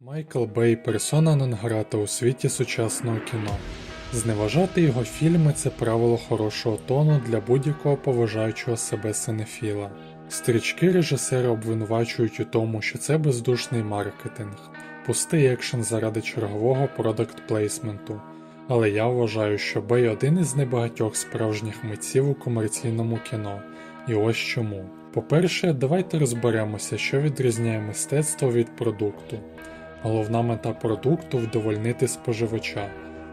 Майкл Бей персона нон-грата у світі сучасного кіно. Зневажати його фільми це правило хорошого тону для будь-якого поважаючого себе синефіла. Стрічки режисера обвинувачують у тому, що це бездушний маркетинг, пустий екшен заради чергового продакт плейсменту. Але я вважаю, що Бей один із небагатьох справжніх митців у комерційному кіно. І ось чому. По-перше, давайте розберемося, що відрізняє мистецтво від продукту. Головна мета продукту вдовольнити споживача.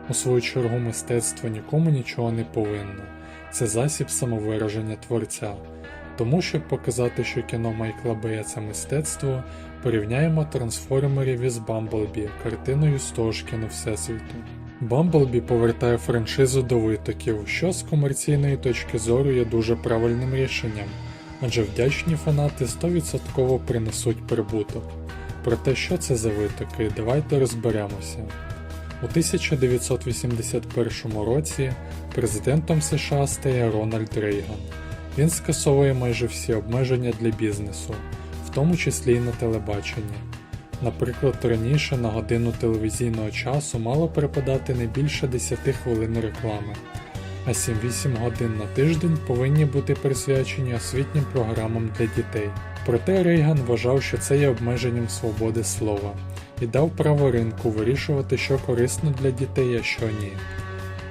У свою чергу мистецтво нікому нічого не повинно. Це засіб самовираження творця. Тому, щоб показати, що кіно Майкла Бея це мистецтво, порівняємо трансформерів із Бамблбі, картиною з того ж кіно Всесвіту. Бамблбі повертає франшизу до витоків, що з комерційної точки зору є дуже правильним рішенням, адже вдячні фанати 100% принесуть прибуток. Про те, що це за витоки, давайте розберемося. У 1981 році президентом США стає Рональд Рейган. Він скасовує майже всі обмеження для бізнесу, в тому числі й на телебаченні. Наприклад, раніше на годину телевізійного часу мало припадати не більше 10 хвилин реклами, а 7-8 годин на тиждень повинні бути присвячені освітнім програмам для дітей. Проте Рейган вважав, що це є обмеженням свободи слова і дав право ринку вирішувати, що корисно для дітей, а що ні.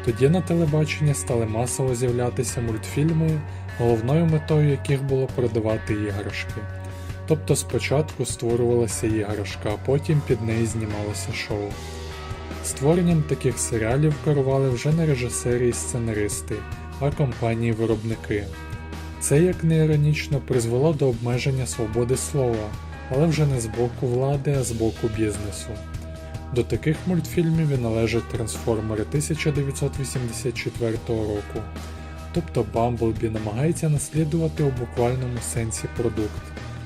Тоді на телебаченні стали масово з'являтися мультфільми, головною метою яких було продавати іграшки. Тобто спочатку створювалася іграшка, а потім під неї знімалося шоу. Створенням таких серіалів керували вже не режисери і сценаристи, а компанії-виробники. Це, як не іронічно, призвело до обмеження свободи слова, але вже не з боку влади, а з боку бізнесу. До таких мультфільмів і належать трансформери 1984 року. Тобто Бамблбі намагається наслідувати у буквальному сенсі продукт,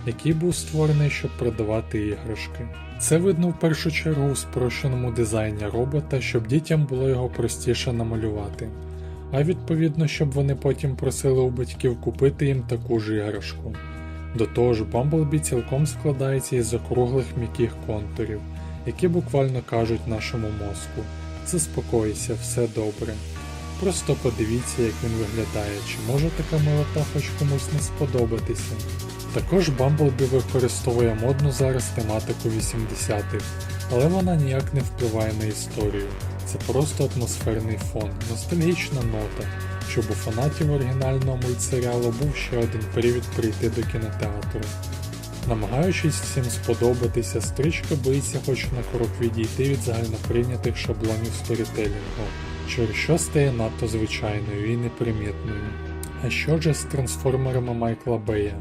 який був створений, щоб продавати іграшки. Це видно в першу чергу у спрощеному дизайні робота, щоб дітям було його простіше намалювати, а відповідно, щоб вони потім просили у батьків купити їм таку ж іграшку. До того ж, Бамблбі цілком складається із округлих м'яких контурів, які буквально кажуть нашому мозку: заспокойся, все добре. Просто подивіться, як він виглядає, чи може така милота хоч комусь не сподобатися. Також Бамблбі використовує модну зараз тематику 80-х, але вона ніяк не впливає на історію. Це просто атмосферний фон, ностальгічна нота, щоб у фанатів оригінального мультсеріалу був ще один привід прийти до кінотеатру. Намагаючись всім сподобатися, стрічка боїться хоч на крок відійти від загальноприйнятих шаблонів сторітелінгу, через що стає надто звичайною і непримітною. А що ж з трансформерами Майкла Бея?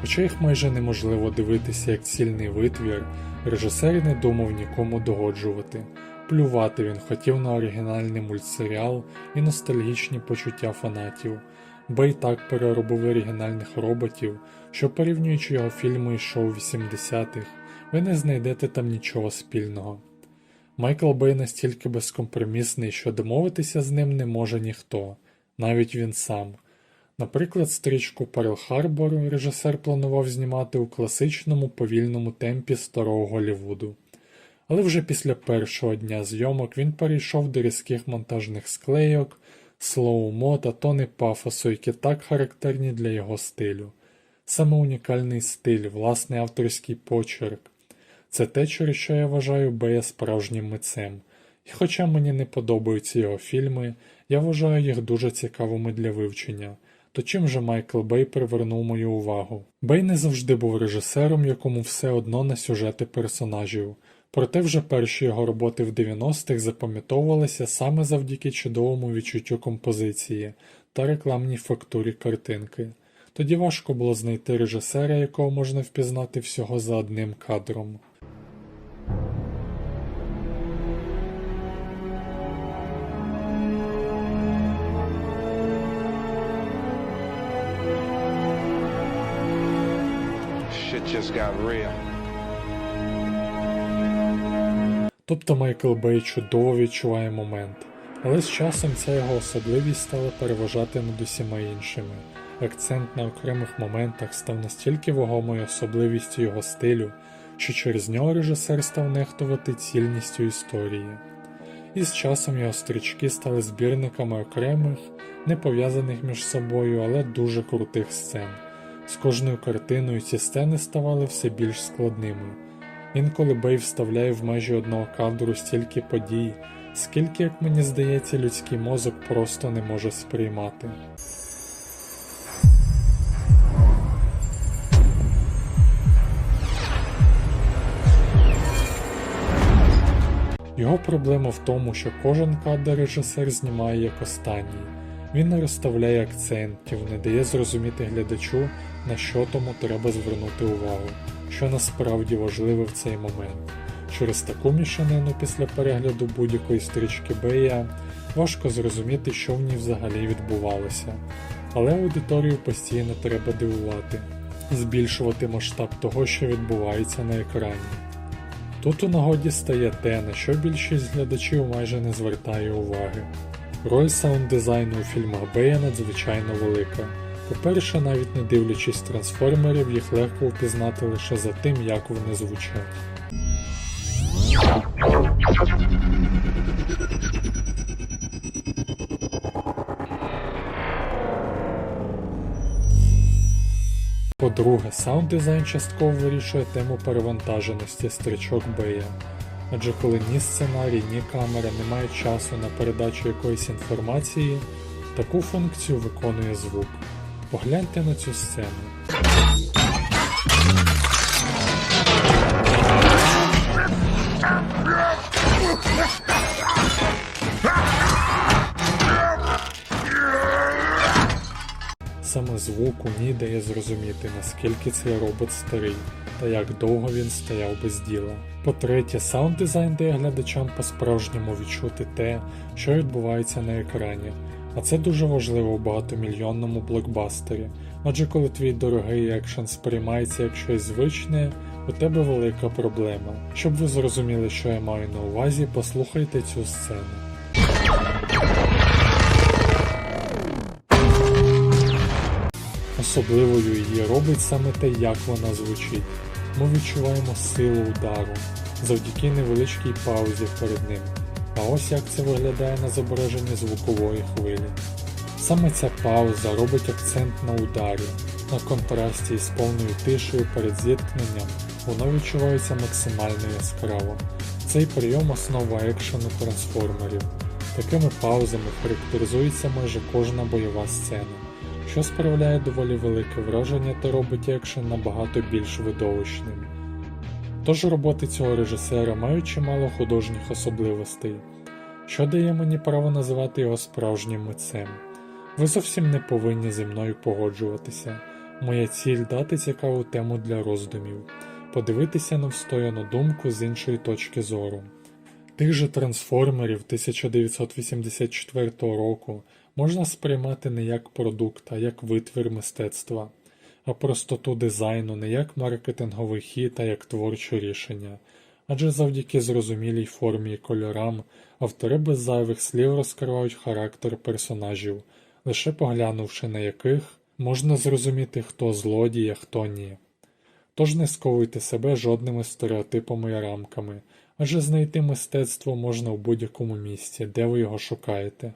Хоча їх майже неможливо дивитися як цільний витвір, режисер не думав нікому догоджувати. Плювати він хотів на оригінальний мультсеріал і ностальгічні почуття фанатів. Бей так переробив оригінальних роботів, що порівнюючи його фільми і шоу 80-х, ви не знайдете там нічого спільного. Майкл Бей настільки безкомпромісний, що домовитися з ним не може ніхто, навіть він сам. Наприклад, стрічку Перл Харбор режисер планував знімати у класичному повільному темпі старого Голлівуду. Але вже після першого дня зйомок він перейшов до різких монтажних склейок, слоумо та тони пафосу, які так характерні для його стилю. Саме унікальний стиль, власний авторський почерк. Це те, через що я вважаю Бея справжнім митцем. І хоча мені не подобаються його фільми, я вважаю їх дуже цікавими для вивчення. То чим же Майкл Бей привернув мою увагу? Бей не завжди був режисером, якому все одно на сюжети персонажів. Проте вже перші його роботи в 90-х запам'ятовувалися саме завдяки чудовому відчуттю композиції та рекламній фактурі картинки. Тоді важко було знайти режисера, якого можна впізнати всього за одним кадром. Just got real. Тобто Майкл Бей чудово відчуває момент, але з часом ця його особливість стала переважати над усіма іншими. Акцент на окремих моментах став настільки вагомою особливістю його стилю, що через нього режисер став нехтувати цільністю історії. І з часом його стрічки стали збірниками окремих, не пов'язаних між собою, але дуже крутих сцен. З кожною картиною ці сцени ставали все більш складними. Інколи Бей вставляє в межі одного кадру стільки подій, скільки, як мені здається, людський мозок просто не може сприймати. Його проблема в тому, що кожен кадр режисер знімає як останній. Він не розставляє акцентів, не дає зрозуміти глядачу, на що тому треба звернути увагу, що насправді важливе в цей момент. Через таку мішанину після перегляду будь-якої стрічки Бея важко зрозуміти, що в ній взагалі відбувалося. Але аудиторію постійно треба дивувати збільшувати масштаб того, що відбувається на екрані. Тут у нагоді стає те, на що більшість глядачів майже не звертає уваги. Роль саунд-дизайну у фільмах Бея надзвичайно велика. По-перше, навіть не дивлячись трансформерів, їх легко впізнати лише за тим, як вони звучать. По-друге, саунд-дизайн частково вирішує тему перевантаженості стрічок Бея. Адже коли ні сценарій, ні камера не мають часу на передачу якоїсь інформації, таку функцію виконує звук. Погляньте на цю сцену. Саме звук у ній дає зрозуміти, наскільки цей робот старий та як довго він стояв без діла. По-третє, саунд дизайн дає глядачам по-справжньому відчути те, що відбувається на екрані. А це дуже важливо у багатомільйонному блокбастері. Адже коли твій дорогий екшен сприймається як щось звичне, у тебе велика проблема. Щоб ви зрозуміли, що я маю на увазі, послухайте цю сцену. Особливою її робить саме те, як вона звучить. Ми відчуваємо силу удару завдяки невеличкій паузі перед ним. А ось як це виглядає на зображенні звукової хвилі. Саме ця пауза робить акцент на ударі, на контрасті із повною тишею перед зіткненням, воно відчувається максимально яскраво. Цей прийом основа екшену трансформерів. Такими паузами характеризується майже кожна бойова сцена, що справляє доволі велике враження та робить екшен набагато більш видовищним. Тож роботи цього режисера мають чимало художніх особливостей, що дає мені право називати його справжнім митцем. Ви зовсім не повинні зі мною погоджуватися. Моя ціль дати цікаву тему для роздумів, подивитися на встояну думку з іншої точки зору. Тих же трансформерів 1984 року можна сприймати не як продукт, а як витвір мистецтва, а простоту дизайну не як маркетинговий хід, а як творче рішення. Адже завдяки зрозумілій формі і кольорам автори без зайвих слів розкривають характер персонажів, лише поглянувши на яких можна зрозуміти, хто злодій, а хто ні. Тож не сковуйте себе жодними стереотипами і рамками, адже знайти мистецтво можна в будь-якому місці, де ви його шукаєте.